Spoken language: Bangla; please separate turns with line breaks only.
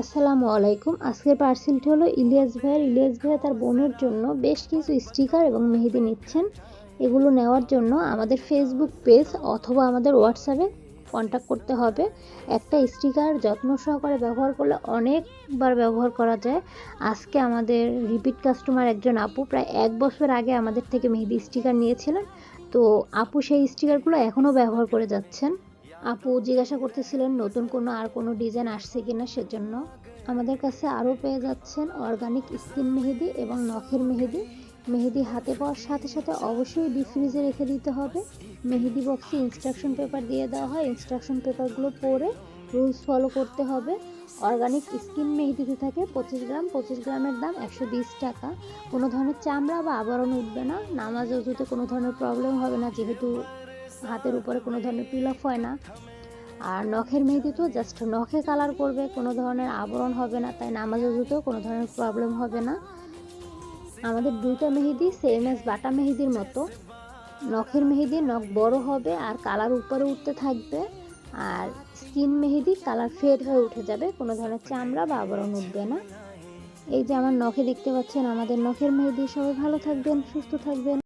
আসসালামু আলাইকুম। আজকের পার্সেলটি হলো ইলিয়াস ভাইয়ের। ইলিয়াস ভাইয়া তার বোনের জন্য বেশ কিছু স্টিকার এবং মেহেদি নিচ্ছেন। এগুলো নেওয়ার জন্য আমাদের ফেসবুক পেজ অথবা আমাদের হোয়াটসঅ্যাপে কন্ট্যাক্ট করতে হবে। একটা স্টিকার যত্ন সহকারে ব্যবহার করলে অনেকবার ব্যবহার করা যায়। আজকে আমাদের রিপিট কাস্টমার একজন আপু প্রায় এক বছর আগে আমাদের থেকে মেহেদি স্টিকার নিয়েছিলেন। তো আপু সেই স্টিকারগুলো এখনও ব্যবহার করে যাচ্ছেন। আপু জিজ্ঞাসা করতেছিলেন, নতুন কোনো আর কোনো ডিজাইন আসছে কিনা সেজন্য? আমাদের কাছে আরও পেয়ে যাচ্ছেন অর্গানিক স্কিন মেহেদি এবং নখের মেহেদি। মেহেদি হাতে পাওয়ার সাথে সাথে অবশ্যই ডিপ ফ্রিজে রেখে দিতে হবে। মেহেদি বক্সে ইনস্ট্রাকশন পেপার দিয়ে দেওয়া হয়। ইনস্ট্রাকশন পেপারগুলো পড়ে রুলস ফলো করতে হবে। অর্গানিক স্কিন মেহেদিতে থাকে পঁচিশ গ্রাম। পঁচিশ গ্রামের দাম একশো বিশ টাকা। কোনো ধরনের চামড়া বা আবরণ উঠবে না। নামাজ অজুতে কোনো ধরনের প্রবলেম হবে না, যেহেতু হাতের উপরে কোনো ধরনের পিলফ হয় না। আর নখের মেহেদি তো জাস্ট নখে কালার করবে কোনো ধরনের আবরণ হবে না, তাই নামাজ অজুতেও কোনো ধরনের প্রবলেম হবে না। আমাদের দুইটা মেহেদি সেম এস বাটা মেহেদির মতো। নখের মেহেদি নখ বড় হবে আর কালার উপরে উঠতে থাকবে। আর স্কিন মেহেদি কালার ফেড হয়ে উঠে যাবে, কোনো ধরনের চামড়া বা আবরণ উঠবে না। এই যে আমার নখে দেখতে পাচ্ছেন, আমাদের নখের মেহেদি। সবাই ভালো থাকবেন, সুস্থ থাকবেন।